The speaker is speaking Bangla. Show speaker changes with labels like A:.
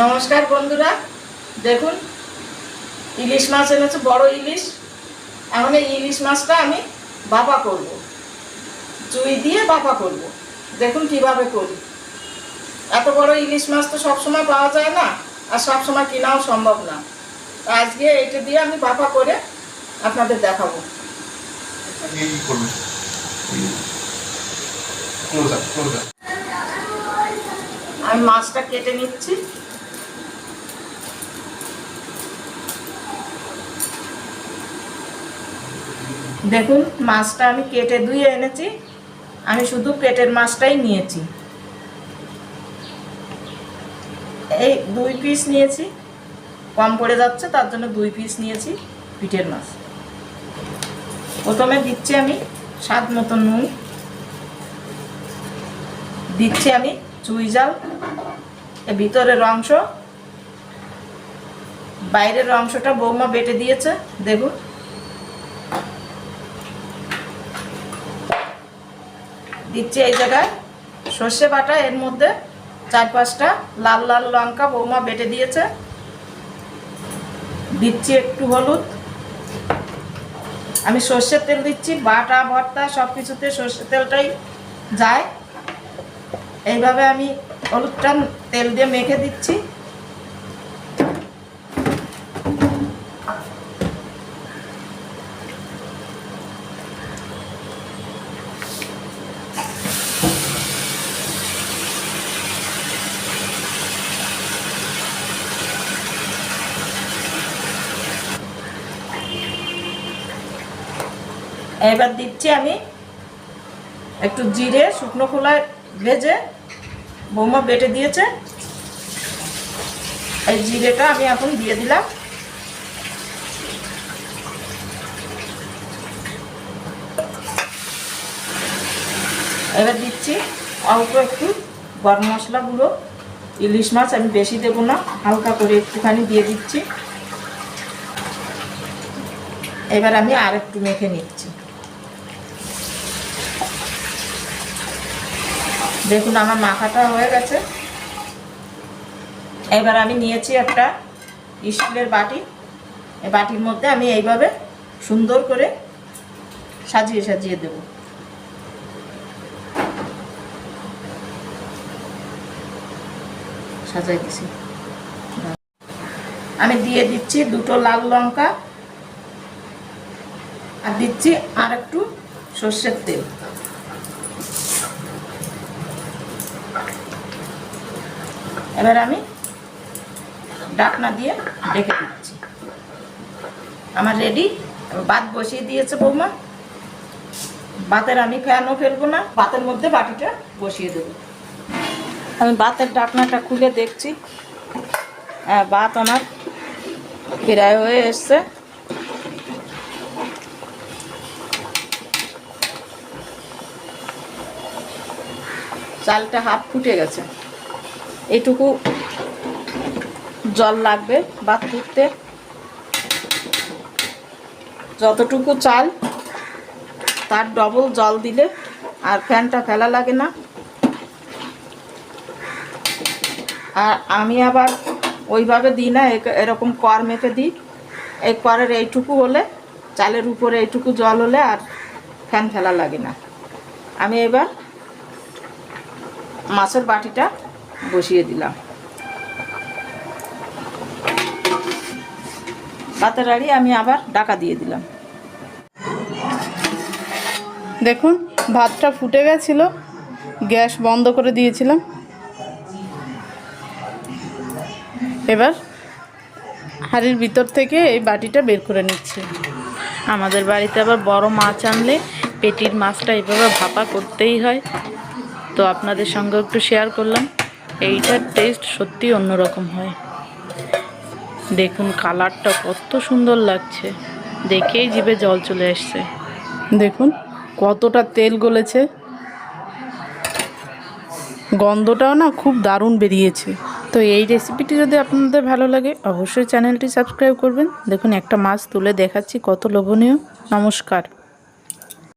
A: নমস্কার বন্ধুরা। দেখুন, ইলিশ মাছ এনেছে, বড় ইলিশ। এখন এই ইলিশ মাছটা আমি বাবা করব। চুই দিয়ে বাবা করব। দেখুন কীভাবে করি। এত বড় ইলিশ মাছ তো সবসময় পাওয়া যায় না, আর সবসময় কেনাও সম্ভব না। আজকে এটা দিয়ে আমি বাবা করে আপনাদের দেখাবো। আমি মাছটা কেটে নিচ্ছি। দেখুন, মাছটা আমি কেটে ধুয়ে এনেছি। আমি শুধু পেটের মাছটাই নিয়েছি। এই দুই পিস নিয়েছি। কম পড়ে যাচ্ছে, তার জন্য দুই পিস নিয়েছি পিঠের মাছ। প্রথমে দিচ্ছি আমি স্বাদ মতো নুন। দিচ্ছি আমি চুই জাল এ ভিতরের অংশ। বাইরের অংশটা বৌমা বেটে দিয়েছে, দেখুন। দিচ্ছি এই জায়গায়। সর্ষে বাটা, এর মধ্যে চার পাঁচটা লাল লাল লঙ্কা বৌমা বেটে দিয়েছে। দিচ্ছি একটু হলুদ। আমি সর্ষের তেল দিচ্ছি, বাটা, ভর্তা সব কিছুতে সর্ষের তেলটাই যায়। এইভাবে আমি হলুদটা তেল দিয়ে মেখে দিচ্ছি। এবার দিচ্ছি আমি একটু জিরে, শুকনো খোলায় ভেজে বৌমা বেটে দিয়েছে। এই জিরেটা আমি এখন দিয়ে দিলাম। এবার দিচ্ছি অল্প একটু গরম মশলা গুঁড়ো। ইলিশ মাছ আমি বেশি দেবো না, হালকা করে একটুখানি দিয়ে দিচ্ছি। এবার আমি আর একটু মেখে নিচ্ছি। দেখুন, আমার মাখাটা হয়ে গেছে। এবার আমি নিয়েছি একটা স্টিলের বাটি। এই বাটির মধ্যে আমি এইভাবে সুন্দর করে সাজিয়ে সাজিয়ে দেব। সাজাই দিছি। আমি দিয়ে দিচ্ছি দুটো লাল লঙ্কা। আর দিচ্ছি আর একটু সর্ষের তেল। এবার আমি ডাকনা দিয়ে ডেকে দিচ্ছি আমার রেডি। ভাত বসিয়ে দিয়েছে বৌমা। ভাতের আমি ফ্যানও ফেলব না, ভাতের মধ্যে বাটিটা বসিয়ে দেবো। আমি ভাতের ডাকনাটা খুলে দেখছি। হ্যাঁ ভাত আমার প্রায় হয়ে এসছে। চালটা হাফ ফুটে গেছে। এইটুকু জল লাগবে ভাত ফুটতে যতটুকু চাল, তার ডবল জল দিলে আর ফ্যানটা ফেলা লাগে না। আর আমি আবার ওইভাবে দিই না এরকম কর মেপে দিই। এই করের এইটুকু হলে, চালের উপরে এইটুকু জল হলে আর ফ্যান ফেলা লাগে না। আমি এবার মাছের বাটিটা বসিয়ে দিলাম। পাতের আড়ি আমি আবার ডাকা দিয়ে দিলাম।
B: দেখুন, ভাতটা ফুটে গেছিল, গ্যাস বন্ধ করে দিয়েছিলাম। এবার হাঁড়ির ভিতর থেকে এই বাটিটা বের করে নিচ্ছি। আমাদের বাড়িতে আবার বড় মাছ আনলে পেটির মাছটা এভাবে ভাপা করতেই হয়। তো আপনাদের সঙ্গে একটু শেয়ার করলাম। এইটার টেস্ট সত্যি অন্যরকম হয়। দেখুন কালারটা কত সুন্দর লাগছে। দেখেই জিভে জল চলে আসছে। দেখুন কতটা তেল গলেছে। গন্ধটাও না খুব দারুণ বেরিয়েছে। তো এই রেসিপিটি যদি আপনাদের ভালো লাগে, অবশ্যই চ্যানেলটি সাবস্ক্রাইব করবেন। দেখুন একটা মাছ তুলে দেখাচ্ছি, কত লোভনীয়। নমস্কার।